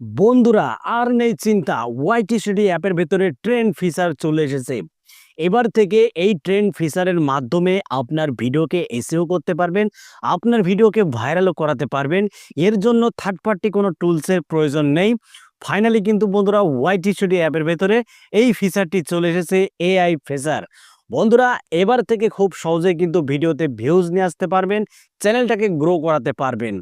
বন্ধুরা, আর নেই চিন্তা। ওয়াইটি সিডি অ্যাপের ভেতরে ট্রেন্ড ফিচার চলে এসেছে। এবার থেকে এই ট্রেন্ড ফিচারের মাধ্যমে আপনার ভিডিওকে এসেও করতে পারবেন, আপনার ভিডিওকে ভাইরালও করাতে পারবেন। এর জন্য থার্ড পার্টি কোনো টুলসের প্রয়োজন নেই। ফাইনালি কিন্তু বন্ধুরা ওয়াইটি সিডি অ্যাপের ভেতরে এই ফিচারটি চলে এসেছে এআই ফিচার বন্ধুরা, এবার থেকে খুব সহজে কিন্তু ভিডিওতে ভিউজ নিয়ে আসতে পারবেন চ্যানেলটাকে গ্রো করাতে পারবেন।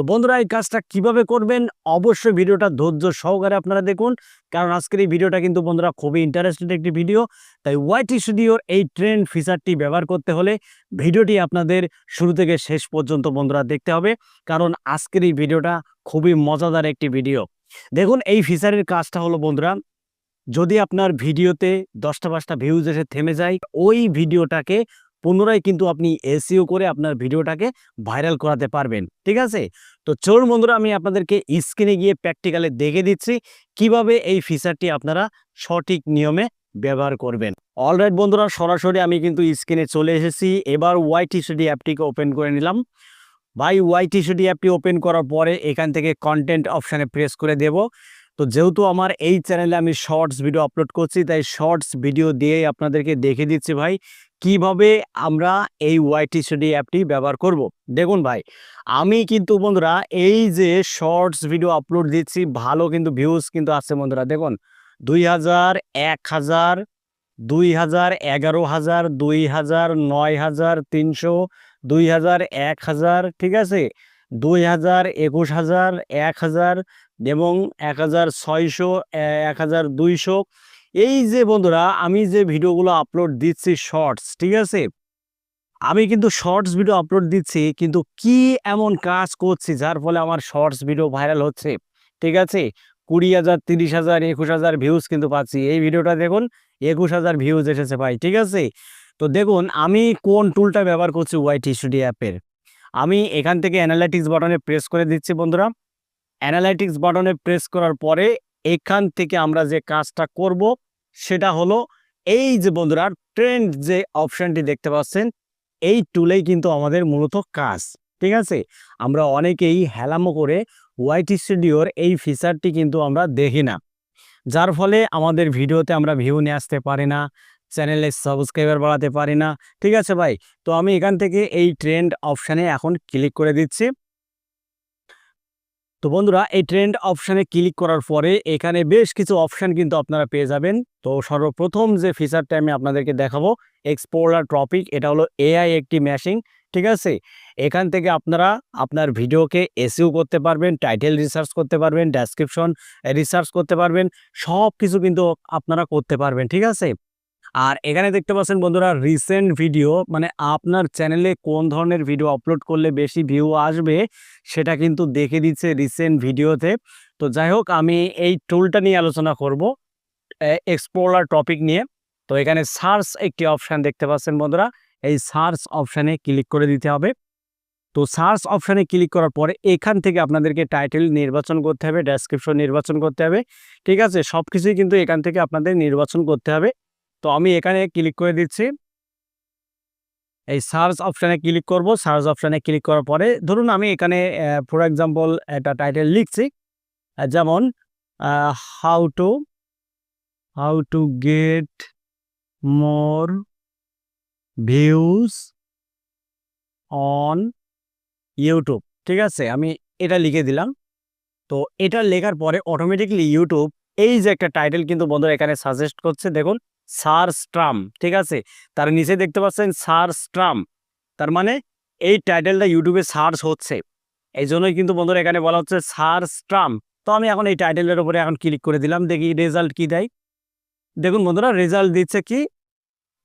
তো বন্ধুরা, এই কাজটা কীভাবে করবেন? অবশ্যই ভিডিওটা ধৈর্য সহকারে আপনারা দেখুন। কারণ আজকের এই ভিডিওটা কিন্তু বন্ধুরা খুবই ইন্টারেস্টেড একটি ভিডিও তাই ওয়াইটি স্টুডিওর এই ট্রেন্ড ফিচারটি ব্যবহার করতে হলে ভিডিওটি আপনাদের শুরু থেকে শেষ পর্যন্ত বন্ধুরা দেখতে হবে। কারণ আজকের এই ভিডিওটা খুবই মজাদার একটি ভিডিও দেখুন, এই ফিচারের কাজটা হলো বন্ধুরা, যদি আপনার ভিডিওতে দশটা পাঁচটা ভিউজ এসে থেমে যায়, ওই ভিডিওটাকে পুনরায় কিন্তু আপনি এসিও করে আপনার ভিডিওটাকে ভাইরাল করাতে পারবেন, ঠিক আছে? তো চলুন বন্ধুরা, আমি আপনাদেরকে স্ক্রিনে গিয়ে প্র্যাকটিক্যালে দেখে দিচ্ছি, কীভাবে এই ফিচারটি আপনারা সঠিক নিয়মে ব্যবহার করবেন। অলরাইট বন্ধুরা, সরাসরি আমি কিন্তু স্ক্রিনে চলে এসেছি। এবার ওয়াইটি সিডি অ্যাপটিকে ওপেন করে নিলাম। ভাই ওয়াইটি সিডি অ্যাপটি ওপেন করার পরে এখান থেকে কন্টেন্ট অপশানে প্রেস করে দেব। তো যেহেতু আমার এই চ্যানেলে আমি শর্টস ভিডিও আপলোড করছি, তাই শর্টস ভিডিও দিয়েই আপনাদেরকে দেখে দিচ্ছি ভাই কীভাবে আমরা এই ওয়াইটি সিডি অ্যাপটি ব্যবহার করব? দেখুন ভাই, আমি কিন্তু বন্ধুরা এই যে শর্টস ভিডিও আপলোড দিচ্ছি, ভালো কিন্তু ভিউজ কিন্তু আছে বন্ধুরা। দেখুন, দুই হাজার, এক হাজার, দুই হাজার, এগারো হাজার, দুই হাজার, নয় হাজার, তিনশো, দুই হাজার, এক হাজার, ঠিক আছে? দুই হাজার, একুশ হাজার, এক হাজার এবং এক হাজার ছয়শো এক হাজার দুইশো এই যে বন্ধুরা, আমি যে ভিডিওগুলো আপলোড দিচ্ছি শর্টস ঠিক আছে? আমি কিন্তু শর্টস ভিডিও আপলোড দিচ্ছি, কিন্তু কি এমন কাজ করছি যার ফলে আমার শর্টস ভিডিও ভাইরাল হচ্ছে, ঠিক আছে? কুড়ি হাজার, তিরিশ হাজার, একুশ হাজার ভিউজ কিন্তু পাচ্ছি। এই ভিডিওটা দেখুন, একুশ হাজার ভিউজ এসেছে ভাই, ঠিক আছে? তো দেখুন, আমি কোন টুলটা ব্যবহার করছি ওয়াইটি স্টুডিও অ্যাপের আমি এখান থেকে অ্যানালাইটিক্স বাটনে প্রেস করে দিচ্ছি বন্ধুরা। অ্যানালাইটিক্স বাটনে প্রেস করার পরে এখান থেকে আমরা যে কাজটা করব, সেটা হলো এই যে বন্ধুরা ট্রেন্ড যে অপশানটি দেখতে পাচ্ছেন, এই টুলেই কিন্তু আমাদের মূলত কাজ, ঠিক আছে? আমরা অনেকেই হেলামো করে ওয়াইটি স্টুডিওর এই ফিচারটি কিন্তু আমরা দেখি না। যার ফলে আমাদের ভিডিওতে আমরা ভিউ নিয়ে আসতে পারি না চ্যানেলে সাবস্ক্রাইবার বাড়াতে পারি না, ঠিক আছে ভাই? তো আমি এখান থেকে এই ট্রেন্ড অপশানে এখন ক্লিক করে দিচ্ছি। তো বন্ধুরা, এই ট্রেন্ড অপশানে ক্লিক করার পরে এখানে বেশ কিছু অপশান কিন্তু আপনারা পেয়ে যাবেন। তো সর্বপ্রথম যে ফিচারটা আমি আপনাদেরকে দেখাবো এক্সপোর্টার টপিক এটা হলো এআই একটি ম্যাশিং ঠিক আছে? এখান থেকে আপনারা আপনার ভিডিওকে এসিও করতে পারবেন টাইটেল রিসার্চ করতে পারবেন ডেসক্রিপশন রিসার্চ করতে পারবেন সব কিছু কিন্তু আপনারা করতে পারবেন, ঠিক আছে? আর এখানে দেখতে পাচ্ছেন বন্ধুরা রিসেন্ট ভিডিও মানে আপনার চ্যানেলে কোন ধরনের ভিডিও আপলোড করলে বেশি ভিউ আসবে, সেটা কিন্তু দেখে দিচ্ছে রিসেন্ট ভিডিওতে তো। যাই হোক, আমি এই টুলটা নিয়ে আলোচনা করব এক্সপ্লোরার টপিক নিয়ে। তো এখানে সার্চ একটি অপশান দেখতে পাচ্ছেন বন্ধুরা, এই সার্চ অপশানে ক্লিক করে দিতে হবে। তো সার্চ অপশানে ক্লিক করার পরে এখান থেকে আপনাদেরকে টাইটেল নির্বাচন করতে হবে ডেসক্রিপশন নির্বাচন করতে হবে। ঠিক আছে সব কিছুই কিন্তু এখান থেকে আপনাদের নির্বাচন করতে হবে। তো আমি এখানে ক্লিক করে দিচ্ছি। এই সার্চ অপশানে ক্লিক করব। সার্চ অপশানে ক্লিক করার পরে ধরুন আমি এখানে ফর এক্সাম্পল একটা টাইটেল লিখছি। যেমন how to how to get more views on YouTube ঠিক আছে? আমি এটা লিখে দিলাম। তো এটা লেখার পরে অটোমেটিকলি ইউটিউব এই যে একটা টাইটেল কিন্তু বন্ধুরা এখানে সাজেস্ট করছে, দেখুন। সার্চ স্ট্রাম, ঠিক আছে? তার নিচে দেখতে পাচ্ছেন সার স্ট্রাম। তার মানে এই টাইটেলটা ইউটিউবে সার্চ হচ্ছে। এই জন্যই কিন্তু বন্ধুরা এখানে বলা হচ্ছে সার স্ট্রাম। তো আমি এখন এই টাইটেলের উপরে এখন ক্লিক করে দিলাম, দেখি রেজাল্ট কি দেয়। দেখুন বন্ধুরা রেজাল্ট দিচ্ছে কি?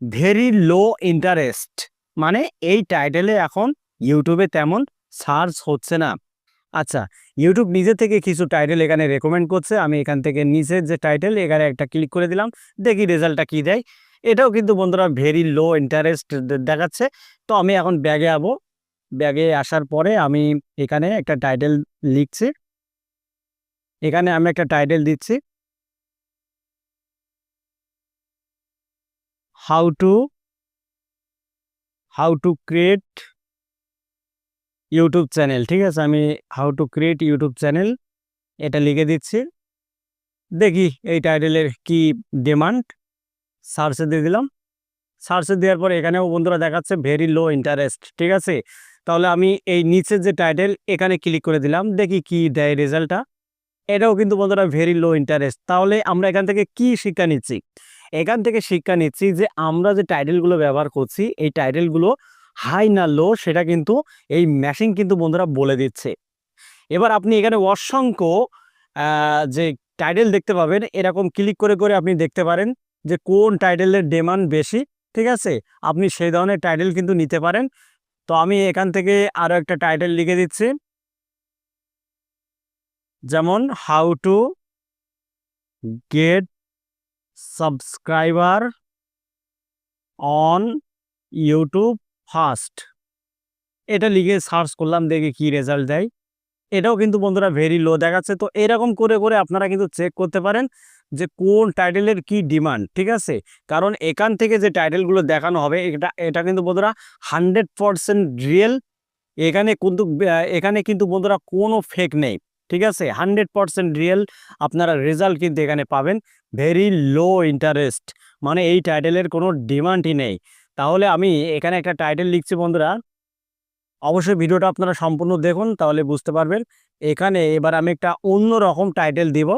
ভেরি লো ইন্টারেস্ট মানে এই টাইটেলে এখন ইউটিউবে তেমন সার্চ হচ্ছে না। আচ্ছা ইউটিউব নিজে থেকে কিছু টাইটেল এখানে রেকমেন্ড করছে। আমি এখান থেকে নিচের যে টাইটেল এখানে একটা ক্লিক করে দিলাম। দেখি রেজাল্টটা কি দেয়। এটাও কিন্তু বন্ধুরা ভেরি লো ইন্টারেস্ট দেখাচ্ছে। তো আমি এখন ব্যাগে যাব ব্যাগে আসার পরে আমি এখানে একটা টাইটেল লিখছি। এখানে আমি একটা টাইটেল দিচ্ছি। How to how to create YouTube channel ঠিক আছে? আমি how to create YouTube channel এটা লিখে দিচ্ছি। দেখি এই টাইটেলের কি ডিমান্ড সার্চে দিয়ে দিলাম। সার্চে দেওয়ার পরে এখানেও বন্ধুরা দেখাচ্ছে ভেরি লো ইন্টারেস্ট ঠিক আছে? তাহলে আমি এই নিচের যে টাইটেল এখানে ক্লিক করে দিলাম। দেখি কি দেয় রেজাল্টটা এটাও কিন্তু বন্ধুরা ভেরি লো ইন্টারেস্ট তাহলে আমরা এখান থেকে কি শিক্ষা নিচ্ছি? এখান থেকে শিক্ষা নিচ্ছি যে আমরা যে টাইটেলগুলো ব্যবহার করছি, এই টাইটেলগুলো হাই না লো সেটা কিন্তু এই মেশিন কিন্তু বন্ধুরা বলে দিচ্ছে। এবার আপনি এখানে অসংখ্য যে টাইটেল দেখতে পাবেন, এরকম ক্লিক করে করে আপনি দেখতে পারেন যে কোন টাইটেলের ডিমান্ড বেশি, ঠিক আছে? আপনি সেই ধরনের টাইটেল কিন্তু নিতে পারেন। তো আমি এখান থেকে আরও একটা টাইটেল লিখে দিচ্ছি। যেমন how to get subscriber on YouTube first. এটা লিখে সার্চ করলাম, দেখি কি রেজাল্ট দেয়। এটাও কিন্তু বন্ধুরা ভেরি লো দেখাচ্ছে। তো এরকম করে করে আপনারা কিন্তু চেক করতে পারেন যে কোন টাইটেলের কি ডিমান্ড ঠিক আছে? কারণ এখান থেকে যে টাইটেলগুলো দেখানো হবে, এটা এটা কিন্তু বন্ধুরা হান্ড্রেড পারসেন্ট রিয়েল এখানে কিন্তু এখানে কিন্তু বন্ধুরা কোনো ফেক নেই, ঠিক আছে? হান্ড্রেড পারসেন্ট রিয়েল আপনারা রেজাল্ট কিন্তু এখানে পাবেন। ভেরি লো ইন্টারেস্ট মানে এই টাইটেলের কোনো ডিমান্ডই নেই। তাহলে আমি এখানে একটা টাইটেল লিখছি বন্ধুরা। অবশ্যই ভিডিওটা আপনারা সম্পূর্ণ দেখুন, তাহলে বুঝতে পারবেন। এখানে এবার আমি একটা অন্য রকম টাইটেল দিব।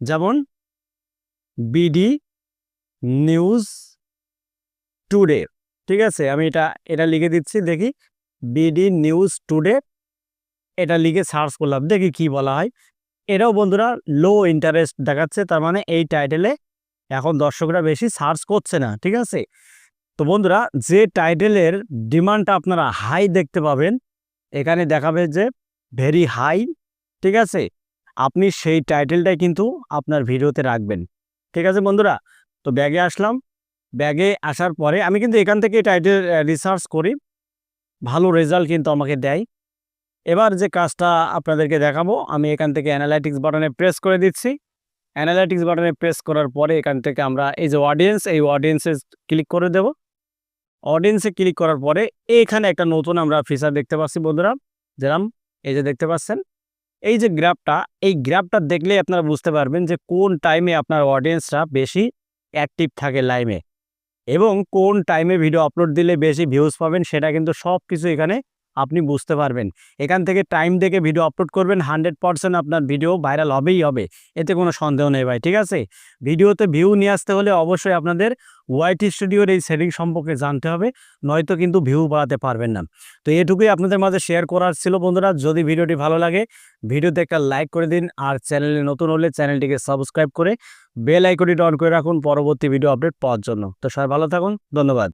যেমন বিডি নিউজ টুডে ঠিক আছে? আমি এটা এটা লিখে দিচ্ছি, দেখি। বিডি নিউজ টুডে এটা লিখে সার্চ করলাম, দেখি কি বলা হয়। এটাও বন্ধুরা লো ইন্টারেস্ট দেখাচ্ছে, তার মানে এই টাইটেলে এখন দর্শকরা বেশি সার্চ করছে না, ঠিক আছে? তো বন্ধুরা, যে টাইটেলের ডিমান্ডটা আপনারা হাই দেখতে পাবেন, এখানে দেখাবে যে ভেরি হাই ঠিক আছে? আপনি সেই টাইটেলটাই কিন্তু আপনার ভিডিওতে রাখবেন, ঠিক আছে বন্ধুরা? তো ব্যাগে আসলাম। ব্যাগে আসার পরে আমি কিন্তু এখান থেকে টাইটেল রিসার্চ করি, ভালো রেজাল্ট কিন্তু আমাকে দেয়। এবার যে কাজটা আপনাদেরকে দেখাবো, আমি এখান থেকে অ্যানালাইটিক্স বাটনে প্রেস করে দিচ্ছি। অ্যানালাইটিক্স বাটনে প্রেস করার পরে এখান থেকে আমরা এই যে অডিয়েন্স এই অডিয়েন্সে ক্লিক করে দেব। অডিয়েন্সে ক্লিক করার পরে এখানে একটা নতুন আমরা ফিচার দেখতে পাচ্ছি বন্ধুরা। যেরাম এই যে দেখতে পাচ্ছেন। এই যে গ্রাফটা এই গ্রাফটা দেখলে আপনারা বুঝতে পারবেন যে কোন টাইমে আপনার অডিয়েন্সরা বেশি অ্যাক্টিভ থাকে লাইমে এবং কোন টাইমে ভিডিও আপলোড দিলে বেশি ভিউজ পাবেন সেটা কিন্তু সব কিছু এখানে আপনি বুঝতে পারবেন। এখান থেকে টাইম দেখে ভিডিও আপলোড করবেন হান্ড্রেড পারসেন্ট আপনার ভিডিও ভাইরাল হবেই হবে। এতে কোনো সন্দেহ নেই ভাই, ঠিক আছে? ভিডিওতে ভিউ নিয়ে আসতে হলে অবশ্যই আপনাদের ওয়াইটি স্টুডিওর এই সেটিং সম্পর্কে জানতে হবে, নয়তো কিন্তু ভিউ বাড়াতে পারবেন না। তো এটুকুই আপনাদের মাঝে শেয়ার করার ছিল বন্ধুরা। যদি ভিডিওটি ভালো লাগে, ভিডিওতে একটা লাইক করে দিন আর চ্যানেলে নতুন হলে চ্যানেলটিকে সাবস্ক্রাইব করে বেল আইকনটি অন করে রাখুন পরবর্তী ভিডিও আপডেট পাওয়ার জন্য। তো সবাই ভালো থাকুন, ধন্যবাদ।